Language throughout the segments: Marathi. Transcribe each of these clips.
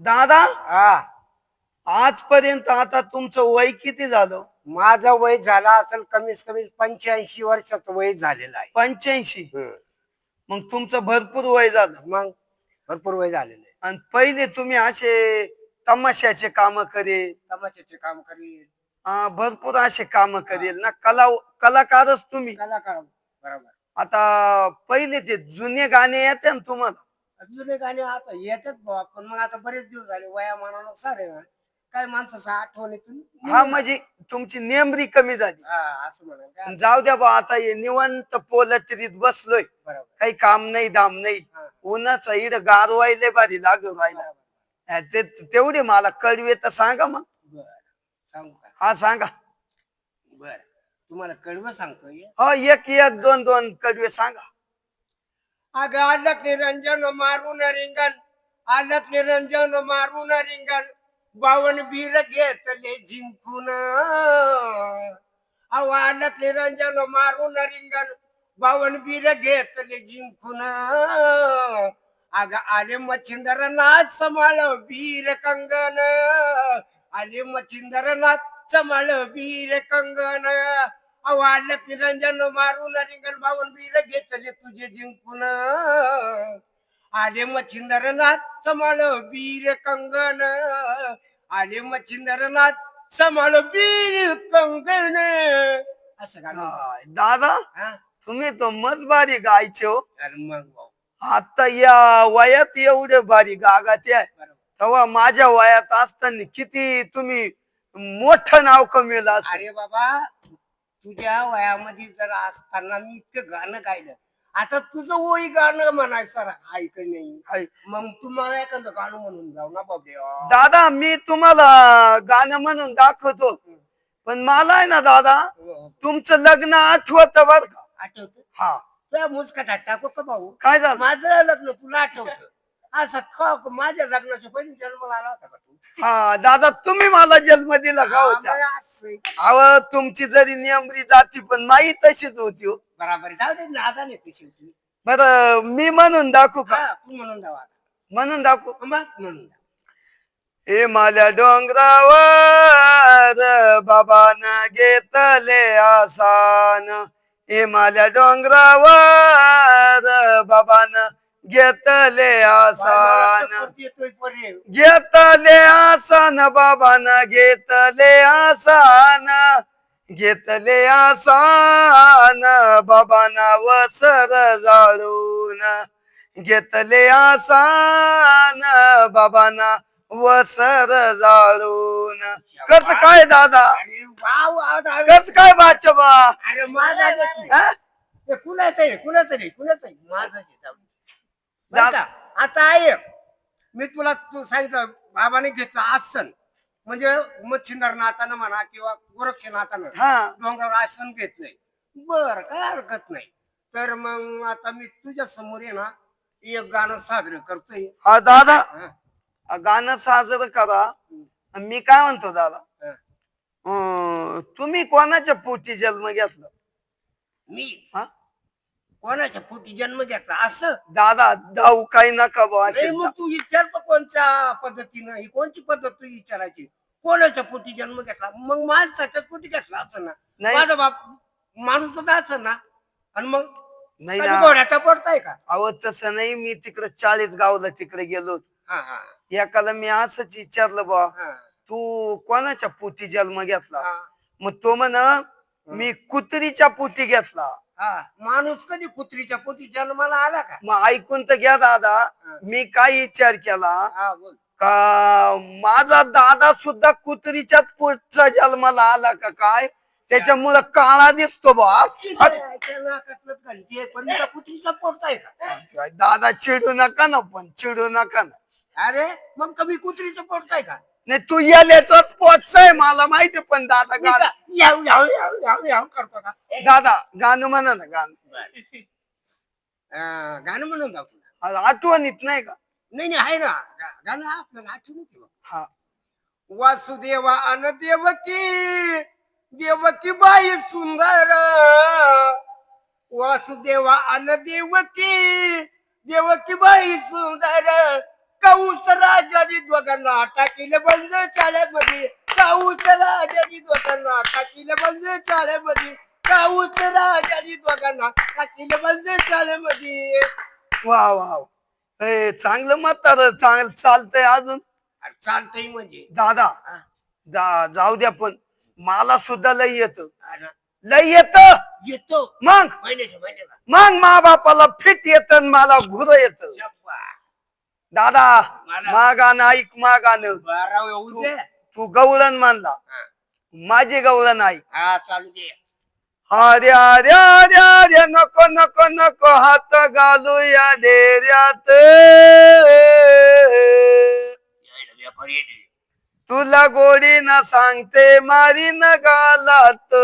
दादा हा. आजपर्यंत आता तुमचं वय किती झालं? माझं वय झाला असेल कमीत कमी पंच्याऐंशी वर्षाचं वय झालेलं आहे. पंच्याऐंशी? हम्म. मग तुमचं भरपूर वय झालं. मग भरपूर वय झालेलं आहे. आणि पहिले तुम्ही असे तमाशाचे काम करेल तमाशाचे काम करील अं, भरपूर असे काम करेल ना कला कलाकारच तुम्ही. कलाकार बरोबर. आता पहिले ते जुने गाणे येते ना तुम्हाला? जुने गाणे आता येतात बुवा पण मग आता बरेच दिवस झाले वयामानानुसार आहे ना. काय माणसाचं आठवणीतून हा म्हणजे तुमची नेमरी कमी झाली. हा असं जाऊ द्या बा आता हे निवंत पोलत्रीत बसलोय. बरोबर. काही काम नाही दाम नाही. हा. उन्हाचा इड गारवायले बारी लागू राहिला. ते तेवढे मला कळवे तर सांगा मग. बर सांगू का हा सांगा. बर. तुम्हाला कळवं सांगतोय? हो एक एक दोन दोन कडवे सांगा. अगं आलक निरंजन मारून रिंगण आलक निरंजन मारून रिंगण. बावन बीर घेतले जिंकून. अहो आलक निरंजन मारून रिंगण बावन बीर घेतले जिंकून. अगं आले मच्छिंदर नाच समाळ बीर कंगन आले मच्छिंदर नाच समाळ बीर कंगन आलक निरंजन मारून रिंगण बावन बीर घेतले तुझे जिंकून. आले मच्छिंदरनाथ समाळ बीर कंगन आले मच्छिंदरनाथ समाळ बीर कंगन असं गाणं दादा हा? तुम्ही तो मत बारी गायचे हो. अरे मग भाऊ, आता या वयात एवढे बारी गागाते आहे. बरोबर. तेव्हा माझ्या वयात असताना किती तुम्ही मोठं नाव कमेल असं. अरे बाबा तुझ्या वयामध्ये जर असताना मी इतकं गाणं गायलं. आता तुझं वय गाणं म्हणायचं ऐक नाही. मग तुम्हाला एखादं गाणं म्हणून जाऊ ना बाबा. दादा मी तुम्हाला गाणं म्हणून दाखवतो. पण मला आहे ना दादा तुमचं लग्न आठवत बर का? आठवत? हा. तुला मुसकाटात टाकू का भाऊ? काय झालं? माझं लग्न तुला आठवत. असं का माझ्या लग्नाच्या पहिले जन्माला आला होता का तू? हा दादा तुम्ही मला जन्म दिला का हा, होता असं. अव तुमची जरी नियमरी जाती पण माई तशीच होती हो. बराबर. जाऊ दे नाही शेवटी बर मी म्हणून दाखवू का हा तू म्हणून दावा म्हणून दाखवू म्हणून दाव. हे माल्या डोंगरावर बाबान घेतले आसान हे माल्या डोंगरावर बाबान घेतले आसान. घेतले आसान बाबान घेतले आसान घेतले आसान बाबाना वसर जाळून घेतले आसान बाबाना वसर जाळून कस काय दादा. कस काय बाचबा अरे माझा हा? ते कुणाचं आहे कुणाचं नाही कुणाचं आहे माझं. बरं दा- का? आता आहे मी तुला तू सांगितलं बाबाने घेतलं आसन. म्हणजे मच्छिंद्रनाथानं म्हणा किंवा गोरक्षनाथानं हा. डोंगरावर आसन घेतलंय बर काय हरकत नाही. तर मग आता मी तुझ्या समोर आहे ना एक गाणं साजरं करतोय. हा दादा. हा, गाणं साजरं करा. मी काय म्हणतो दादा? हा. अं, तुम्ही कोणाच्या पोटी जन्म घेतला? मी? हा? कोणाच्या पोटी जन्म घेतला? असं? दादा धाऊ काही नका बा असे. नाही, मग तू विचारतो कोणत्या पद्धतीनं ही कोणची पद्धत तू विचारायची? कोणाच्या पोटी जन्म घेतला? मग माणसाच्याच पोटी घेतला असं ना? नाही. माझा बाप माणूसच असं ना? आणि मग नाही कधी ना. घोड्याचा पडताय का? अहो तसं नाही. मी तिकडे चाळीस गावला तिकडे गेलो. हा हा. एकाला मी असंच विचारलं बा हा. तू कोणाच्या पोटी जन्म घेतला? हा. मग तो म्हण मी कुत्रीच्या पोटी घेतला. हा. माणूस कधी कुत्रीच्या पोटी जन्माला आला का? मग ऐकून तर घ्या दादा मी काय विचार केला. हा बोल. का माझा दादा सुद्धा कुत्रीच्याच पोटचा जन्माला आला का काय? त्याच्यामुळं काळा दिसतो बा. पण त्या कुत्रीचा पोटताय का? दादा चिडू नका ना पण चिडू नका ना. अरे मग कमी कुत्रीचं पोटताय का? नाही तू याल्याचाच पोचय मला माहिती पण दादा गाणं याव याव याव याव याव करतो का दादा गाणं म्हणा ना गाणं. अं, गाणं म्हणून जाऊ तुला आठवणीत नाही का? नाही नाही आहे ना. गा- गाणं आपल्याला आठवण येते बघ. हा. वासुदेवा अन देवकी देवकी बाई सुंदर. वासुदेवा अन देवकी देवकी बाई सुंदर. कौसरा राजानी दोघांना टाकीले बंद चाळ्यामध्ये काऊच राजानी दोघांना टाकीले बंद चाळ्यामध्ये काऊच राजानी दोघांना टाकीले बंद चाळ्यामध्ये वा वा ए, चांगलं म्हातार चांगलं चालतंय अजून. अरे चालतंय म्हणजे. दादा हा, जा- जाऊ द्या पण मला सुद्धा लय येत. ना. लय येत? येतो. मग? महिन्याच्या महिन्याला. मग मा बापाला फिट येत मला घुर येत. दादा मागान ऐक मागान. तू, तू गवळण मानला. माझे गवळण ऐक. हऱ्या हऱ्या हऱ्या हऱ्या नको नको नको हात घालू या देर्यात तुला गोडी ना सांगते मारी न गालात.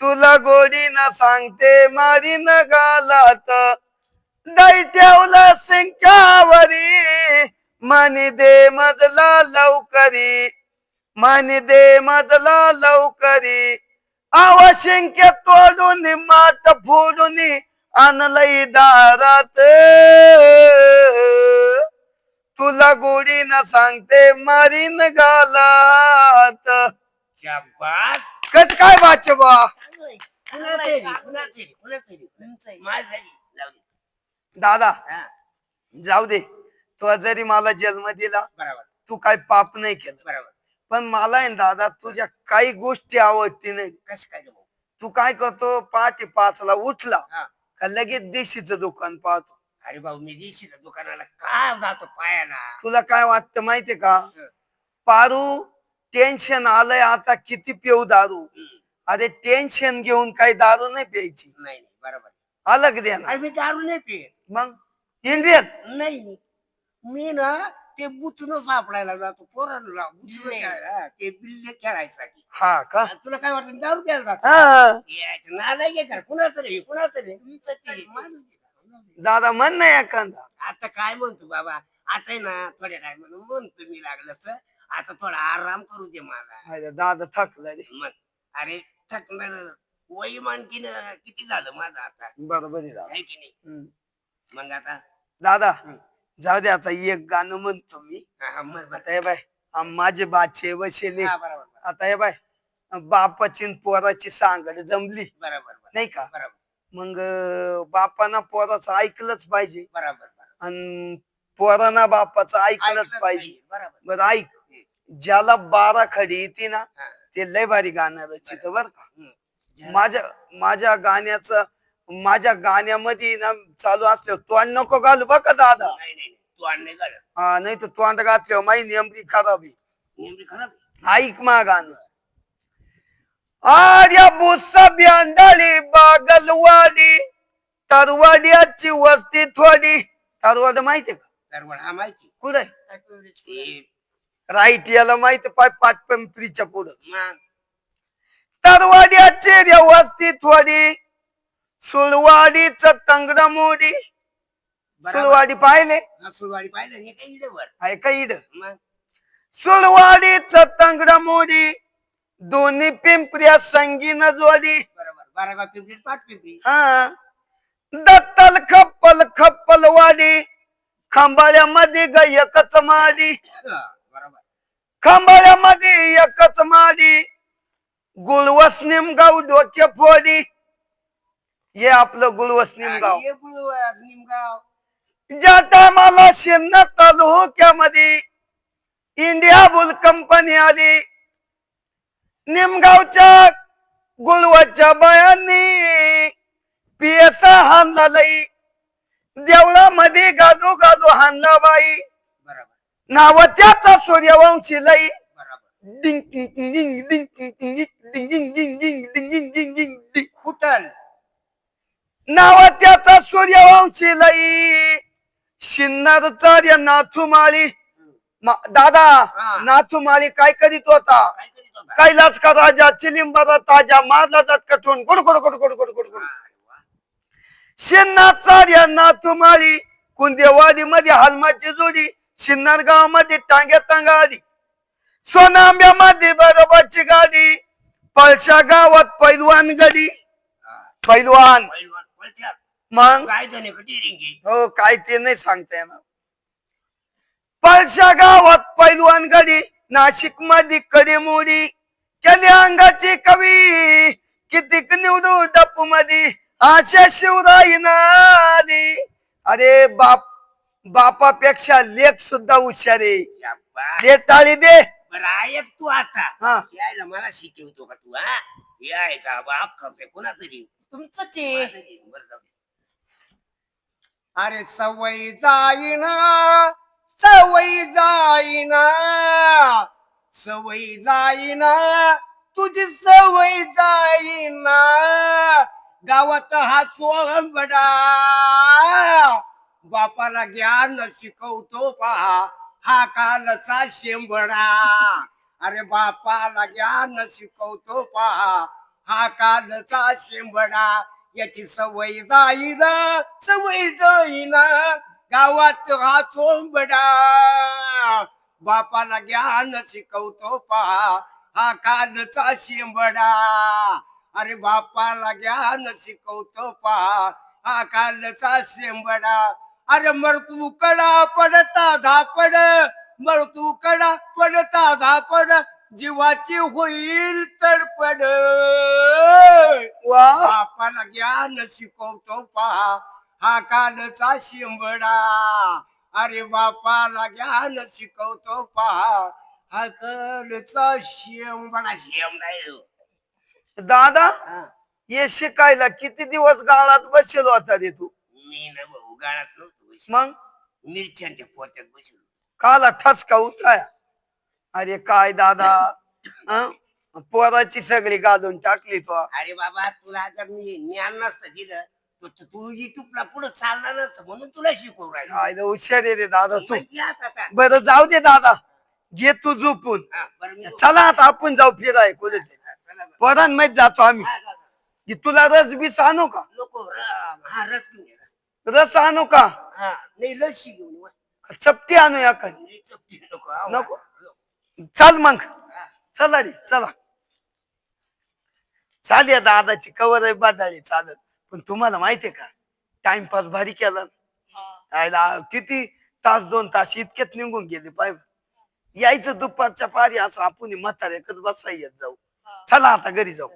तुला गोडी ना सांगते मारी न गालात. ठेवला सिंकावरी. मनी दे मजला लवकरी. मनी दे मजला लवकरी. आवशिंक्य तोडून मात फुलून आणलई दारात. तुला गोडी न सांगते मारीन गालात. कस काय वाचवा? दादा जाऊ दे. तू जरी मला जन्म दिला बरोबर. तू काय पाप नाही केलं. बरोबर. पण मला आहे ना दादा तुझ्या काही गोष्टी आवडती नाही. कसं काय रे भाऊ? तू काय करतो पहाटे पाचला उठला हा. का लगेच देशीचं दुकान पाहतो. अरे भाऊ मी दिशीच्या दुकानाला का जातो पायाला? तुला काय वाटतं माहितीये का? हं. पारू टेन्शन आलंय आता किती पिऊ दारू? हम्म. अरे टेन्शन घेऊन काही दारू नाही प्यायची. नाही नाही बरोबर अलग अरे मी दारू नाही पित. मग? इंडियन नाही. मी ना ते बुचणं सापडायला जातो पोरांना. खेळायला. हा, ते बिल्ले खेळायसाठी. हा का? तुला काय वाटतं दारू प्यायला जातो? हा. यायचं नाला घे का कुणाचं रे? कुणाचं रे? आहे. दादा म्हण नाही एखादा. आता काय म्हणतो बाबा? आता आहे ना थोड्या टाइम म्हणतो मी लागलं आता थोडा आराम करू दे मला. अरे दादा थकलं रे. मग? अरे थकणार वय मानकीन किती झालं माझं आता? बरोबर आहे दादा. की नाही? हम्म. मग आता? दादा. जाऊ दे आता एक गाणं म्हणतो मी. हा, मग बरं. आता हे बाय माझे बाचे वशेले हा, बरोबर बरोबर, आता हे बाय बापाची न पोराची सांगड जमली. बरोबर बरोबर. नाही का? बरोबर. मग बापानं पोराचं ऐकलंच पाहिजे. बरोबर बरोबर. आणि पोरांना बापाचं ऐकलंच ऐकलंच पाहिजे. बरोबर. बरं ऐक. ज्याला बारा खडी येते ना हा, ते लय भारी गाणं रचित बर का. हम्म. माझ्या माझ्या गाण्याचं माझ्या गाण्यामध्ये ना चालू असल्यावर तोंड नको घालू बघा दादा? नाही नाही तू हा नाही तर तोंड घातल्यावर माही नेमकी खराब. आहे नेमकी खराब? आहे. ऐक मा गाणं. आर्या बुस्सा बागलवाडी तरवाड्याची वस्ती थोडी. तरवाड माहितीये का? तरवड हा माहिती. कुठे ते राईट याला माहिती पाय पाच पिंपरीच्या पुढं. मग? तरवाड्याची रे वस्ती थोडी. सुळवाडीच तंगड मोडी. सुळवाडी पाहिले? सुरवाडी पाहिलं. नाही इडेवर आहे का इड? मग? सुळवाडीच तंगड मोडी. दोन्ही पिंपऱ्या संगीन जोडी. बरोबर. बारागाव पिंपरी पाठ पिंपरी. हा. दत्तल खप्पल खप्पल वाडी खांबाळ्यामध्ये ग एकच माडी. बरोबर. खांबाळ्यामध्ये एकच माडी. गुळवस निमगाव डोके फोडी. हे आपलं गुळवस निमगाव हे बुळवाड, निमगाव ज्या टायमाला शिन्न तालुक्यामध्ये इंडिया बुल कंपनी आली निमगावच्या गुळवाच्या बायांनी पियसा हाणला लई देवळामध्ये गालू गालू हाणला बाई बरोबर नाव त्याचा सूर्यवंशी लई डिंग डिंग डिंग डिंग डिंग डिंग डिंग डिंग डिंग डिंग डिंग डिंग डिंग नाव त्याचा सूर्यवंशी लई. शिन्नरचा रे नाथुमाळी मा- दादा. नाथुमाळी काय करीत होता? कैलास का राजा चिलिंबरा ताजा मारला जात कठून? Good good good good good good good. नाथुमाळी Kundewadi मध्ये हलमाची जोडी शिन्नर गावामध्ये टांग्या टांगा आली सोनांब्यामध्ये बरोबरची गाडी पळशा गावात पैलवान गडी. पैलवान. मग? काय धने कटी रिंगी हो काय ते नाही सांगता येणार. पळशा गावात पैलवान गडी नाशिकमध्ये कडेमोडी केली अंगाची कवी कितीक निवडू डप्पू मध्ये आशा शिवराई नादी. अरे बाप बापापेक्षा लेख सुद्धा हुशार आहे. दे टाळी दे. बरं ऐक तू आता. हा. यायला मला शिकवतो का तू हा? हे आहे का? बा अख्खं कोणा तरी तुमचंच आहे. बरं जाऊ दे. अरे सवय जाईना सवय जाईना सवय जाईना तुझी सवय जाईना गावात हा चोंबडा बापाला ज्ञान शिकवतो पहा हा कालचा शेंबडा. अरे बापाला ज्ञान शिकवतो पहा हा कालचा शेंबडा याची सवय जाईना सवय जाईना गावात हा चोंबडा. बापाला ज्ञान शिकवतो पहा हा कालचा शेंबडा. अरे बापाला ज्ञान शिकवतो पहा हा कालचा शेंबडा. अरे मरतू कडा पडता झापड मरतू कडा पडता झापड जीवाची होईल तडपड. वा बापाला ज्ञान शिकवतो पहा हा कालचा शिंबडा. अरे बापाला ज्ञान शिकवतो पहा हा कालचा शिंबडा. शिंबडा. दादा हा. हे शिकायला किती दिवस गाळात बसेल होता रे तू? मी ना भाऊ गाळात नव्हतो बसलो. मग? मिरच्यांच्या पोत्यात बसलो. काला ठसका उठाया अरे काय दादा हं? पोराची सगळी घालून टाकली तो अरे बाबा तुला जर मी ज्ञान नसतं दिलं तर तू- तू युट्यूबला पुढे चालला नसतं म्हणून तुला शिकवू राहिलो काय रे हुशार आहे रे दादा तू माहिती आहे आता का? बरं जाऊ दे दादा घे तू झोपून हा, बरं मी चला आता आपण जाऊ फिराय कुठे हा, चला बरं. जातो आम्ही हा, जा, जा. की तुला रस बीस आणू का नको र- हा रस घेऊन ये ना. रस आणू का हा नाही लस्सी घेऊन ये. चपटी आणू या का नको. चल मग. चला रे चला. चालेल दादाची कवर आहे बदाळी चालत. पण तुम्हाला माहितीये का? टाइमपास भारी केला. किती तास दोन तास इतक्यात निघून गेले पाहिजे यायचं दुपारच्या पारी असं आपण म्हाताऱ्याकच बसा येत जाऊ. चला आता घरी जाऊ.